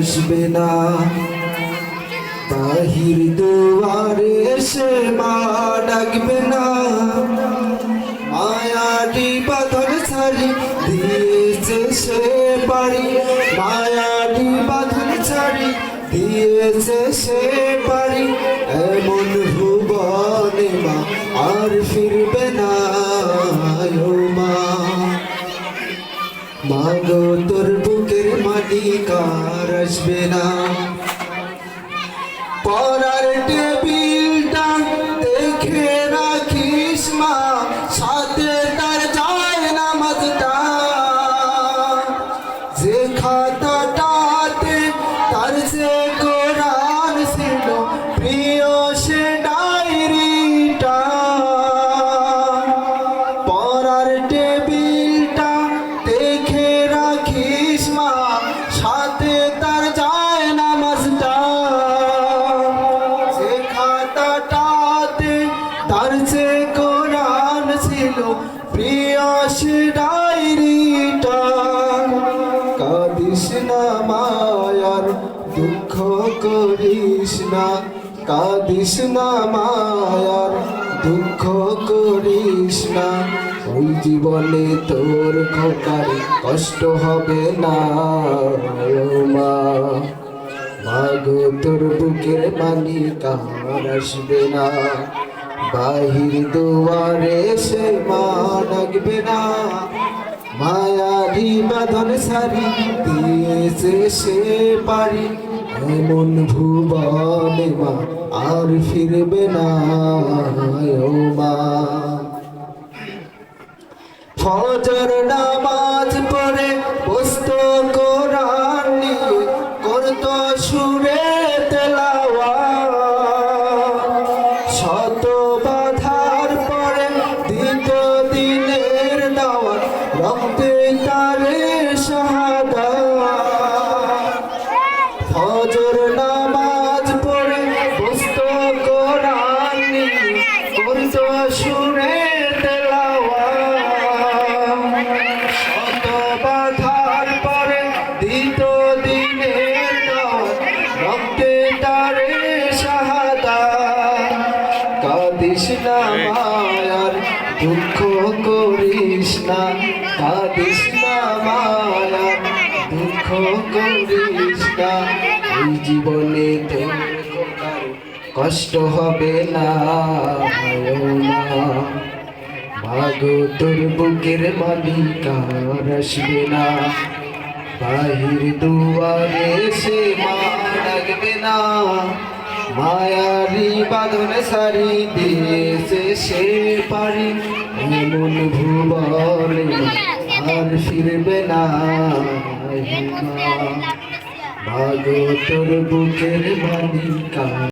আসবে না। বাহির দুয়ারে এসে মা ডাকবে না। মায়াটি বাঁধন ছাড়ি, দিয়েছে সে বাড়ি। মায়াটি বাঁধন ছাড়ি, দিয়েছে সে বাড়ি। এমন ভুবনে মা আর ফিরবে মালিকার আসবে না। পরার টেবিলটা দেখে রাখিস মা সাথে তার যায় নামাজটা। যে খাতাটাতে প্রিয় সে ডায়েরিটা, কাঁদিস না মায়ার, দুঃখ করিস না। কাঁদিস না মায়ার, দুঃখ করিস না। ওই জীবনে তোর খোকারে কষ্ট হবে না মা। মাগো, তোর বুকের মালিক আর আসবে না। বাহির দুয়ারে সে মা ডাকবে না। মায়ারি বাঁধন সারি দিয়েছে সে পারি এমন ভুবনে মা আর ফিরবে না ও মা। ফজর নামাজ পড়ে রক্তে তারে শাহাদা। ফজর নামাজ পড়ে বসত কোরআন করত সুরে তেলাওয়া শত বাধার পরে দিত দিনের দাওয়াত রক্তে তারে শাহাদা। কাঁদিস না মায়ার দুঃখ করিস না। দুঃখ জীবনে কষ্ট হবে না তোর বুকের মালিকার আসবে না বাহির দুয়ারে সে মা ডাকবে না মায়ারি বাঁধন সারি দিয়েছে সে পারি, এমন ভুবনে ফিরবে না মাগো তোর বুকের মালিকা